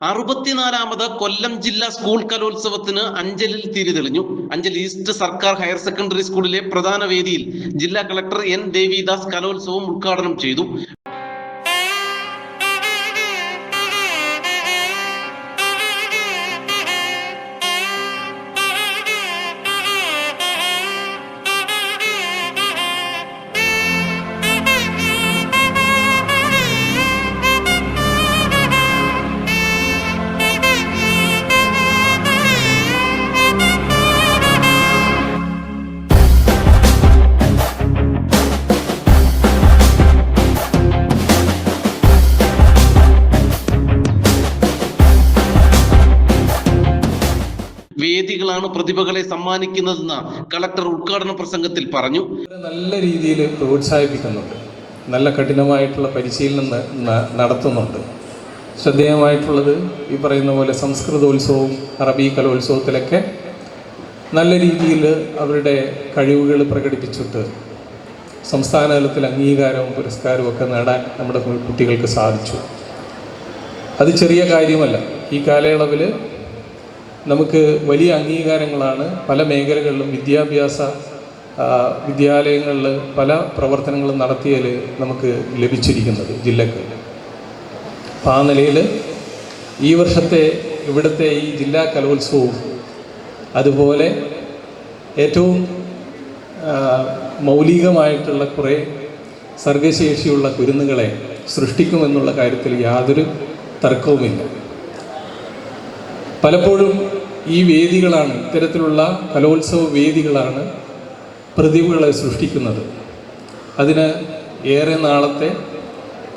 അറുപത്തിനാലാമത് കൊല്ലം ജില്ലാ സ്കൂൾ കലോത്സവത്തിന് അഞ്ചലിൽ തിരിതെളിഞ്ഞു അഞ്ചൽ ഈസ്റ്റ് സർക്കാർ ഹയർ സെക്കൻഡറി സ്കൂളിലെ പ്രധാന വേദിയിൽ ജില്ലാ കളക്ടർ എൻ. ദേവിദാസ് കലോത്സവം ഉദ്ഘാടനം ചെയ്തു. വേദികളാണ് പ്രതിഭകളെ സമ്മാനിക്കുന്നതെന്ന് കളക്ടർ ഉദ്ഘാടന പ്രസംഗത്തിൽ പറഞ്ഞു. നല്ല രീതിയിൽ പ്രോത്സാഹിപ്പിക്കുന്നുണ്ട്. നല്ല കഠിനമായിട്ടുള്ള പരിശീലനം നടത്തുന്നുണ്ട്. ശ്രദ്ധേയമായിട്ടുള്ളത് ഈ പറയുന്ന പോലെ സംസ്കൃതോത്സവവും അറബി കലോത്സവത്തിലൊക്കെ നല്ല രീതിയിൽ അവരുടെ കഴിവുകൾ പ്രകടിപ്പിച്ചിട്ട് സംസ്ഥാന തലത്തിൽ അംഗീകാരവും പുരസ്കാരവും ഒക്കെ നേടാൻ നമ്മുടെ കുട്ടികൾക്ക് സാധിച്ചു. അത് ചെറിയ കാര്യമല്ല. ഈ കാലയളവിൽ നമുക്ക് വലിയ അംഗീകാരങ്ങളാണ്. പല മേഖലകളിലും വിദ്യാഭ്യാസ വിദ്യാലയങ്ങളിൽ പല പ്രവർത്തനങ്ങളും നടത്തിയതിൽ നമുക്ക് ലഭിച്ചിരിക്കുന്നത് ജില്ലക്ക്. അപ്പം ആ നിലയിൽ ഈ വർഷത്തെ ഇവിടുത്തെ ഈ ജില്ലാ കലോത്സവവും അതുപോലെ ഏറ്റവും മൗലികമായിട്ടുള്ള കുറേ സർഗശേഷിയുള്ള കുരുന്നുകളെ സൃഷ്ടിക്കുമെന്നുള്ള കാര്യത്തിൽ യാതൊരു തർക്കവുമില്ല. പലപ്പോഴും ഈ വേദികളാണ് ഇത്തരത്തിലുള്ള കലോത്സവ വേദികളാണ് പ്രതിഭകളെ സൃഷ്ടിക്കുന്നത്. അതിന് ഏറെ നാളത്തെ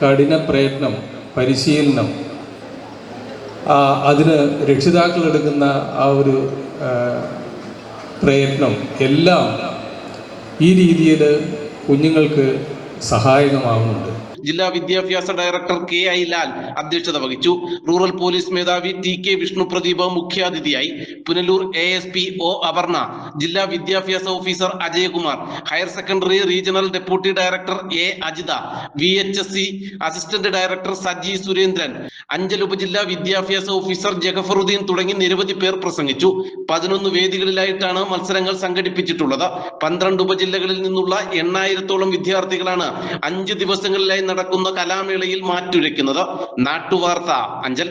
കഠിന പ്രയത്നം പരിശീലനം അതിന് രക്ഷിതാക്കൾ എടുക്കുന്ന ആ ഒരു പ്രയത്നം എല്ലാം ഈ രീതിയിൽ കുഞ്ഞുങ്ങൾക്ക് സഹായകമാവുന്നുണ്ട്. ജില്ലാ വിദ്യാഭ്യാസ ഡയറക്ടർ കെ ഐ ലാൽ അധ്യക്ഷത വഹിച്ചു. റൂറൽ പോലീസ് മേധാവി ടി കെ വിഷ്ണു പ്രദീപ് മുഖ്യാതിഥിയായി. Punalur A S P O Aparna ജില്ലാ വിദ്യാഭ്യാസ officer Ajayakumar higher secondary regional deputy director A Ajitha V H S C assistant director Saji Surendran Anchal ഉപജില്ലാ വിദ്യാഭ്യാസ officer ജഗഫറുദ്ദീൻ തുടങ്ങി നിരവധി പേർ പ്രസംഗിച്ചു. പതിനൊന്ന് വേദികളിലായിട്ടാണ് മത്സരങ്ങൾ സംഘടിപ്പിച്ചിട്ടുള്ളത്. പന്ത്രണ്ട് ഉപജില്ലകളിൽ നിന്നുള്ള എണ്ണായിരത്തോളം വിദ്യാർത്ഥികളാണ് അഞ്ച് ദിവസങ്ങളിലായി നടക്കുന്ന കലാമേളയിൽ മാറ്റുരയ്ക്കുന്നത് നാട്ടുവാർത്ത അഞ്ചൽ